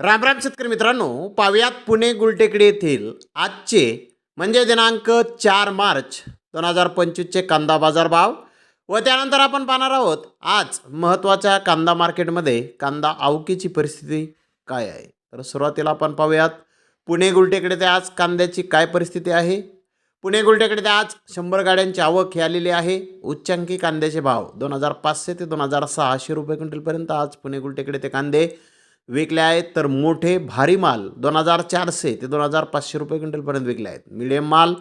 रामराम शेतकरी मित्रांनो पाहुयात पुणे गुलटेकडी येथील आजचे म्हणजे दिनांक चार मार्च दोन हजार पंचवीसचे कांदा बाजार भाव. व त्यानंतर आपण पाहणार आहोत आज महत्त्वाच्या कांदा मार्केटमध्ये कांदा आवकीची परिस्थिती काय आहे? तर सुरुवातीला आपण पाहूयात पुणे गुलटेकडे ते आज कांद्याची काय परिस्थिती आहे? पुणे गुलटेकडे ते आज शंभर गाड्यांची आवक ही आलेली आहे. उच्चांकी कांद्याचे भाव दोन हजार पाचशे ते दोन हजार सहाशे रुपये क्विंटलपर्यंत आज पुणे गुलटेकडे ते कांदे विकले आहेत तर मोठे भारी माल दोन हजार चारशे ते दोन हजार पाचशे रुपये क्विंटलपर्यंत विकले आहेत. मिडियम माल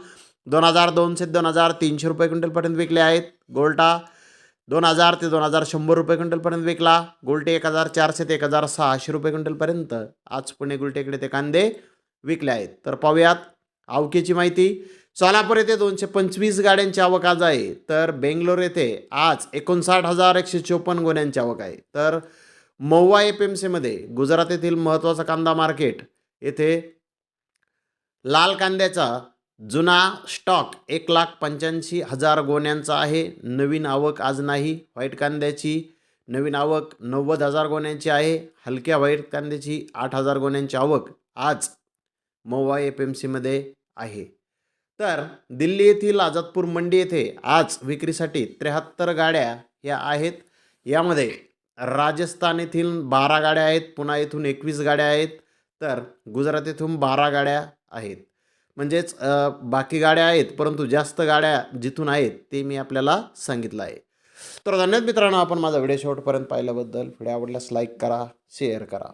दोन हजार दोनशे दोन हजार तीनशे रुपये क्विंटलपर्यंत विकले आहेत. गोल्टा दोन हजार ते दोन हजार शंभर रुपये क्विंटलपर्यंत विकला. गोल्टे एक हजार चारशे ते एक हजार सहाशे रुपये क्विंटलपर्यंत आज पुणे गुलटेकडे ते कांदे विकले आहेत. तर पाहूयात आवकेची माहिती. सोलापूर येथे दोनशे पंचवीस गाड्यांची आवक आज आहे. तर बेंगलोर येथे आज एकोणसाठ हजार एकशे चोपन्न गोण्यांची आवक आहे. तर मौवा एफ एम सीमध्ये गुजरात येथील महत्त्वाचा कांदा मार्केट येथे लाल कांद्याचा जुना स्टॉक एक लाख पंच्याऐंशी हजार गोण्यांचा आहे. नवीन आवक आज नाही. व्हाईट कांद्याची नवीन आवक नव्वद हजार गोण्यांची आहे. हलक्या व्हाईट कांद्याची आठ हजार गोण्यांची आवक आज मौवा एफ एम सीमध्ये आहे. तर दिल्ली येथील आझादपूर मंडी येथे आज विक्रीसाठी त्र्याहत्तर गाड्या या आहेत. यामध्ये राजस्थान येथील बारा गाड्या आहेत पुन्हा येथून एकवीस गाड्या आहेत तर गुजरात येथून बारा गाड्या आहेत. म्हणजेच बाकी गाड्या आहेत परंतु जास्त गाड्या जिथून आहेत ते मी आपल्याला सांगितलं आहे. तर धन्यवाद मित्रांनो आपण माझा व्हिडिओ शेवटपर्यंत पाहिल्याबद्दल. व्हिडिओ आवडल्यास लाईक करा शेअर करा.